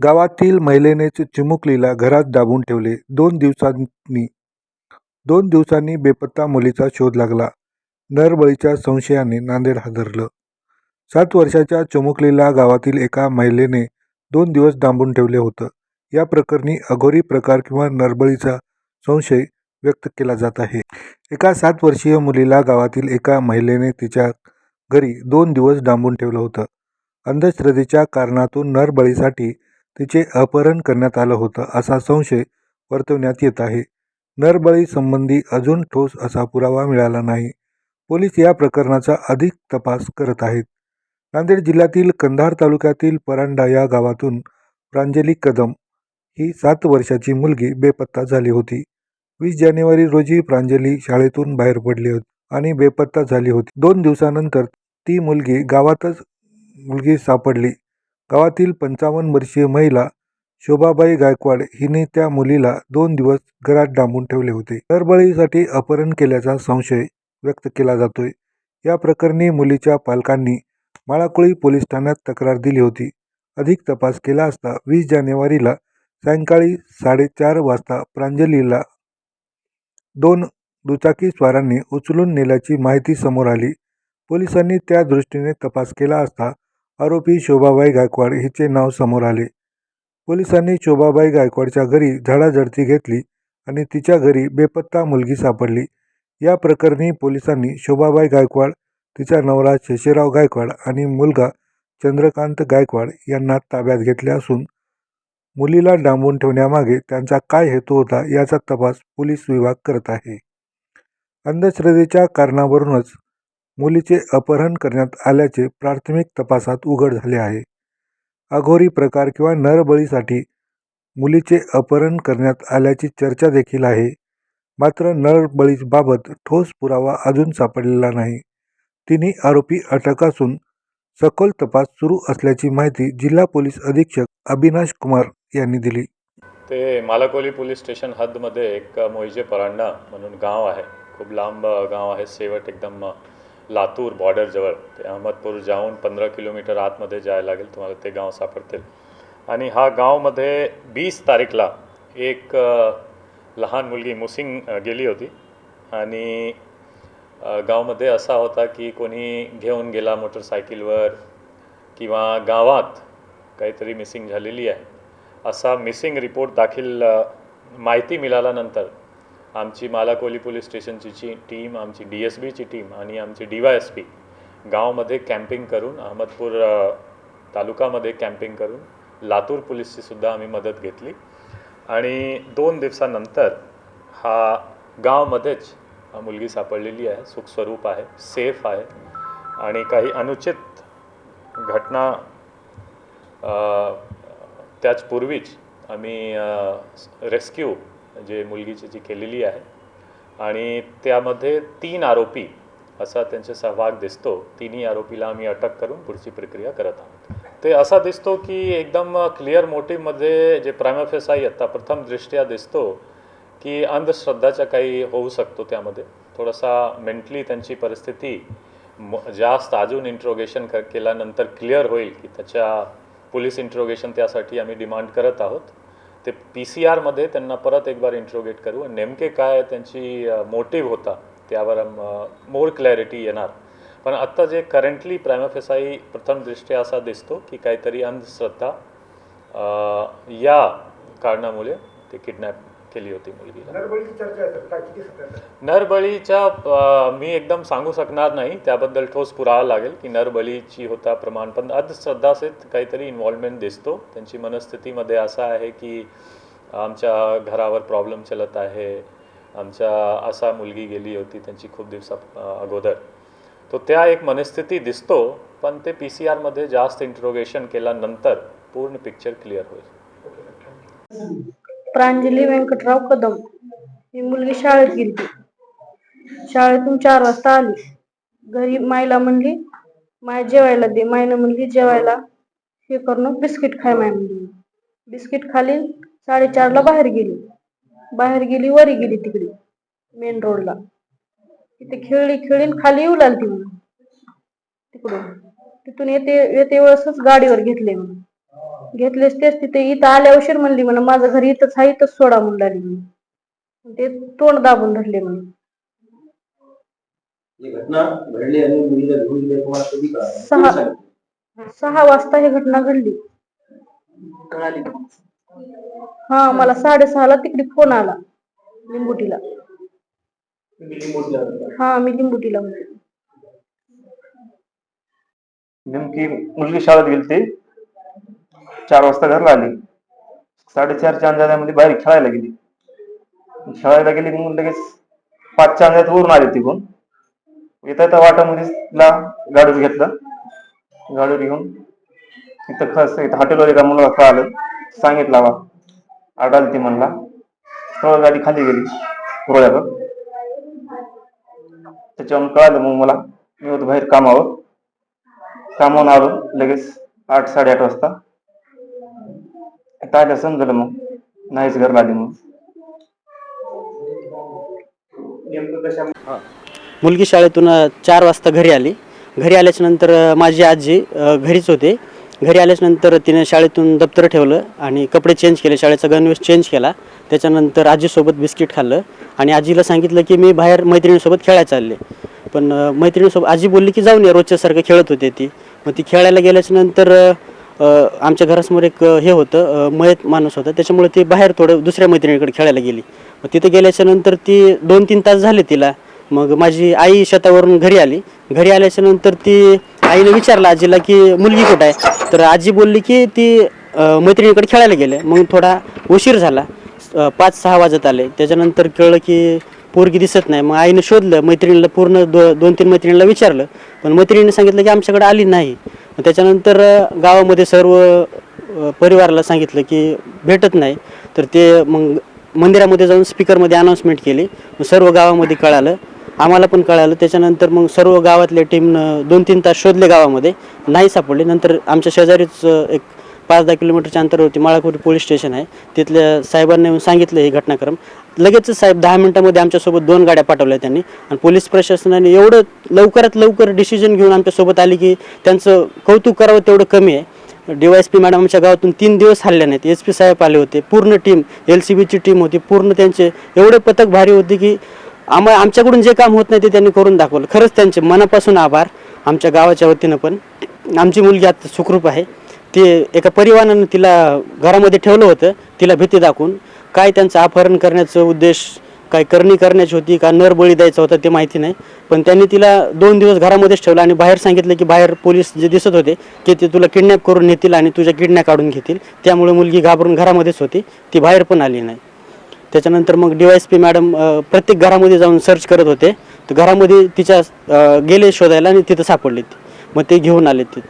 गावातील महिलेनेच चिमुकलीला घरात दाबून ठेवले. दोन दिवसांनी दोन दिवसांनी बेपत्ता मुलीचा शोध लागला. नरबळीच्या संशयाने नांदेड हादरलं. सात वर्षाच्या चिमुकलीला गावातील एका महिलेने दोन दिवस डांबून ठेवले होतं. या प्रकरणी अघोरी प्रकार किंवा नरबळीचा संशय व्यक्त केला जात आहे. एका सात वर्षीय मुलीला गावातील एका महिलेने तिच्या घरी दोन दिवस डांबून ठेवलं होतं. अंधश्रद्धेच्या कारणातून नरबळीसाठी तिचे अपहरण करण्यात आलं होतं असा संशय वर्तवण्यात येत आहे. नरबळी संबंधी अजून ठोस असा पुरावा मिळाला नाही. पोलीस या प्रकरणाचा अधिक तपास करत आहेत. नांदेड जिल्ह्यातील कंधार तालुक्यातील परांडा या गावातून प्रांजली कदम ही सात वर्षाची मुलगी बेपत्ता झाली होती. वीस जानेवारी रोजी प्रांजली शाळेतून बाहेर पडली होती आणि बेपत्ता झाली होती. दोन दिवसानंतर ती मुलगी गावातच मुलगी सापडली. गावातील पंचावन्न वर्षीय महिला शोभाबाई गायकवाड हिने त्या मुलीला दोन दिवस घरात डांबून ठेवले होते. नरबळीसाठी अपहरण केल्याचा संशय व्यक्त केला जातोय. या प्रकरणी मुलीच्या पालकांनी माळाकोळी पोलीस ठाण्यात तक्रार दिली होती. अधिक तपास केला असता वीस जानेवारीला सायंकाळी साडेचार वाजता प्रांजलीला दोन दुचाकीस्वारांनी उचलून नेल्याची माहिती समोर आली. पोलिसांनी त्या दृष्टीने तपास केला असता आरोपी शोभाबाई गायकवाड हिचे नाव समोर आले. पोलिसांनी शोभाबाई गायकवाडच्या घरी झाडाझडती घेतली आणि तिच्या घरी बेपत्ता मुलगी सापडली. या प्रकरणी पोलिसांनी शोभाबाई गायकवाड तिचा नवरा शेषेराव गायकवाड आणि मुलगा चंद्रकांत गायकवाड यांना ताब्यात घेतले असून मुलीला डांबून ठेवण्यामागे त्यांचा काय हेतू होता याचा तपास पोलीस विभाग करत आहे. अंधश्रद्धेच्या कारणावरूनच मुलीचे अपहरण करण्यात आल्याचे प्राथमिक तपासात उघड झाले आहे. अघोरी प्रकार किंवा नरबळीसाठी मुलीचे अपहरण करण्यात आल्याची चर्चा देखील आहे. मात्र नरबळीबाबत ठोस पुरावा अजून सापडलेला नाही. तिन्ही आरोपी अटक असून सखोल तपास सुरू असल्याची माहिती जिल्हा पोलीस अधीक्षक अविनाश कुमार यांनी दिली. ते मालाकोली पोलीस स्टेशन हद्दमध्ये एक मोहिजे परांडा म्हणून गाव आहे. खूप लांब गाव आहे. सेवट एकदम लातूर बॉर्डरजवळ ते अहमदपूर जाऊन पंधरा किलोमीटर आतमध्ये जायला लागेल तुम्हाला ते गाव सापडतील. आणि हा गावमध्ये वीस तारीखला एक लहान मुलगी मुसिंग गेली होती. आणि गावमध्ये गावामध्ये असा होता की कोणी घेऊन गेला मोटरसायकलवर किंवा गावात काहीतरी मिसिंग झालेली आहे. असा मिसिंग रिपोर्ट दाखील माहिती मिळाल्यानंतर आमची मालाकोली पोलीस स्टेशनची ची टीम आमची डी एस बीची टीम आणि आमची डी वाय एस पी गावामध्ये कॅम्पिंग करून अहमदपूर तालुकामध्ये कॅम्पिंग करून लातूर पोलीसची सुद्धा आम्ही मदत घेतली. आणि दोन दिवसानंतर हा गावमध्येच मुलगी सापडलेली आहे सुखस्वरूप आहे सेफ आहे आणि काही अनुचित घटना त्याचपूर्वीच आम्ही रेस्क्यू जे मुलगीची जी केलेली आहे. आणि त्यामध्ये तीन आरोपी असा त्यांचा सहभाग दिसतो. तिन्ही आरोपीला आम्ही अटक करून पुढची प्रक्रिया करत आहोत. ते असा दिसतो की एकदम क्लिअर मोटिव्हमध्ये जे प्रायमाफेसाई आता प्रथम दृष्ट्या दिसतो की अंधश्रद्धाचा काही होऊ शकतो त्यामध्ये. थोडासा मेंटली त्यांची परिस्थिती म जास्त अजून इंट्रोगेशन क केल्यानंतर क्लिअर होईल की त्याच्या पोलीस इंट्रोगेशन त्यासाठी आम्ही डिमांड करत आहोत. ते पी सी आरमध्ये त्यांना परत एक बार इंट्रोगेट करू नेमके काय त्यांची मोटिव्ह होता त्यावर मोर क्लॅरिटी येणार. पण आत्ता जे करंटली प्रायमाफेसाई प्रथम दृष्ट्या असा दिसतो की काहीतरी अंधश्रद्धा या कारणामुळे ते किडनॅप केली होती मुलगीला? नरबळीच्या मी एकदम सांगू शकणार नाही. त्याबद्दल ठोस पुरावा लागेल की नरबळीची होता प्रमाण. पण अंधश्रद्धासेच काहीतरी इन्व्हॉल्वमेंट दिसतो. त्यांची मनस्थितीमध्ये असा आहे की आमच्या घरावर प्रॉब्लेम चलत आहे. आमच्या असा मुलगी गेली होती त्यांची खूप दिवसा अगोदर. तो त्या एक मनस्थिती दिसतो पण ते पी सी आरमध्ये जास्त इंट्रोगेशन केल्यानंतर पूर्ण पिक्चर क्लिअर होईल. प्रांजली व्यंकटराव कदम ही मुलगी शाळेत गेली. शाळेतून चार वाजता आली. घरी मायला म्हणली माय जेवायला दे. मायनं म्हणली जेवायला हे करून बिस्किट खाय माय म्हणली. बिस्किट खाली साडेचारला बाहेर गेली. बाहेर गेली वरी गेली तिकडे मेन रोडला तिथे खेळली खेळीन खाली येऊ लागली म्हणून. तिकडून. तिथून येते येते वेळेसच गाडीवर घेतले म्हणून. घेतलेच तेच तिथे इथं आल्या उशीर म्हणली म्हणा माझं घर इथंच आहे इथंच सोडा म्हणून. ते तोंड दाबून धरले म्हणून ही घटना घडली आणि मुलीला घेऊन गेले तुम्हाला कधी कळालं सहा. कोणी सांगितलं? सहा वाजता ही घटना घडली कळाली हा मला साडेसहाला तिकडे फोन आला लिंबुटीला तुम्ही. हा मी लिंबुटीला होते नेमकी मुलगी शाळेत गेली ती चार वाजता घरला आली. साडेचारच्या अंदाजामध्ये बाहेर खेळायला गेली. खेळायला गेली मग लगेच पाचच्या अंदाजात वरून आली तिकून येता येता वाटामध्ये तिला गाडीवर घेतलं. गाडीवर घेऊन इथं खस इथं हॉटेलवर एका मुलाला कळालं सांगितलं बा आडाल ती म्हणला सरळ गाडी खाली गेली रोळ्यावर त्याच्यावरून कळालं मग मला मी होतो बाहेर कामावर. कामावून आलो लगेच आठ साडेआठ वाजता. इथं समजलं मग. नाहीच घरला आली मग. मुलगी शाळेतून अ, चार वाजता घरी आली. घरी आल्याच्यानंतर अ, माझी आजी अ, घरीच होते. घरी आल्याच्यानंतर तिने शाळेतून दप्तर ठेवलं आणि कपडे चेंज केले. शाळेचा गणवेश चेंज केला. त्याच्यानंतर आजीसोबत बिस्किट खाल्लं. आणि आजीला सांगितलं की मी बाहेर मैत्रिणीसोबत खेळायला चालले. पण अ, मैत्रिणीसोबत आजी बोलली की जाऊन ये. रोजच्यासारखं खेळत होते ती. मग ती खेळायला गेल्याच्यानंतर अ, आमच्या घरासमोर एक हे होतं मयत माणूस होता. त्याच्यामुळे ती बाहेर थोडं दुसऱ्या मैत्रिणीकडे खेळायला गेली. मग तिथे गेल्याच्यानंतर ती दोन तीन तास झाले तिला. मग माझी आई शेतावरून घरी आली. घरी आल्याच्यानंतर ती आईने विचारलं आजीला की मुलगी कुठं आहे? तर आजी बोलली की ती मैत्रिणीकडे खेळायला गेले मग थोडा उशीर झाला. पाच सहा वाजत आले. त्याच्यानंतर कळलं की पोरगी दिसत नाही. मग आईने शोधलं मैत्रिणीला पूर्ण दो दोन तीन मैत्रिणीला विचारलं. पण मैत्रिणीने सांगितलं की आमच्याकडे आली नाही. त्याच्यानंतर गावामध्ये सर्व परिवाराला सांगितलं की भेटत नाही. तर ते मग मंदिरामध्ये जाऊन स्पीकरमध्ये अनाऊन्समेंट केली. सर्व गावामध्ये कळालं. आम्हाला पण कळालं. त्याच्यानंतर मग सर्व गावातल्या टीमनं दोन तीन तास शोधले गावामध्ये. नाही सापडले. नंतर आमच्या शेजारीच एक पाच दहा किलोमीटरच्या अंतरावरती माळाकुरी पोलीस स्टेशन आहे. तिथल्या साहेबांनी येऊन सांगितलं हे घटनाक्रम. लगेच साहेब दहा मिनिटामध्ये आमच्यासोबत दोन गाड्या पाठवल्या त्यांनी. आणि पोलीस प्रशासनाने एवढं लवकरात लवकर डिसिजन घेऊन आमच्यासोबत आली की त्यांचं कौतुक करावं तेवढं कमी आहे. D Y S P madam आमच्या गावातून तीन दिवस हल्ल्या नाहीत. एस पी साहेब आले होते. पूर्ण टीम एल सी बीची टीम होती. पूर्ण त्यांचे एवढे पथक भारी होते की आम्हा आमच्याकडून जे काम होत नाही ते त्यांनी करून दाखवलं. खरंच त्यांचे मनापासून आभार. आमच्या गावाच्या वतीनं पण. आमची मुलगी आता सुखरूप आहे. ते एका परिवारानं तिला घरामध्ये ठेवलं होतं तिला भीती दाखवून. काय त्यांचं अपहरण करण्याचं उद्देश काय करणी करण्याची होती का नर बळी द्यायचा होता ते माहिती नाही. पण त्यांनी तिला दोन दिवस घरामध्येच ठेवलं आणि बाहेर सांगितलं की बाहेर पोलीस जे दिसत होते की ते तुला किडनॅप करून नेतील आणि तुझ्या किडनॅप काढून घेतील. त्यामुळे मुलगी घाबरून घरामध्येच होती ती बाहेर पण आली नाही. त्याच्यानंतर मग D Y S P madam प्रत्येक घरामध्ये जाऊन सर्च करत होते. तर घरामध्ये तिच्या गेले शोधायला आणि तिथं सापडले मग ते घेऊन आले ते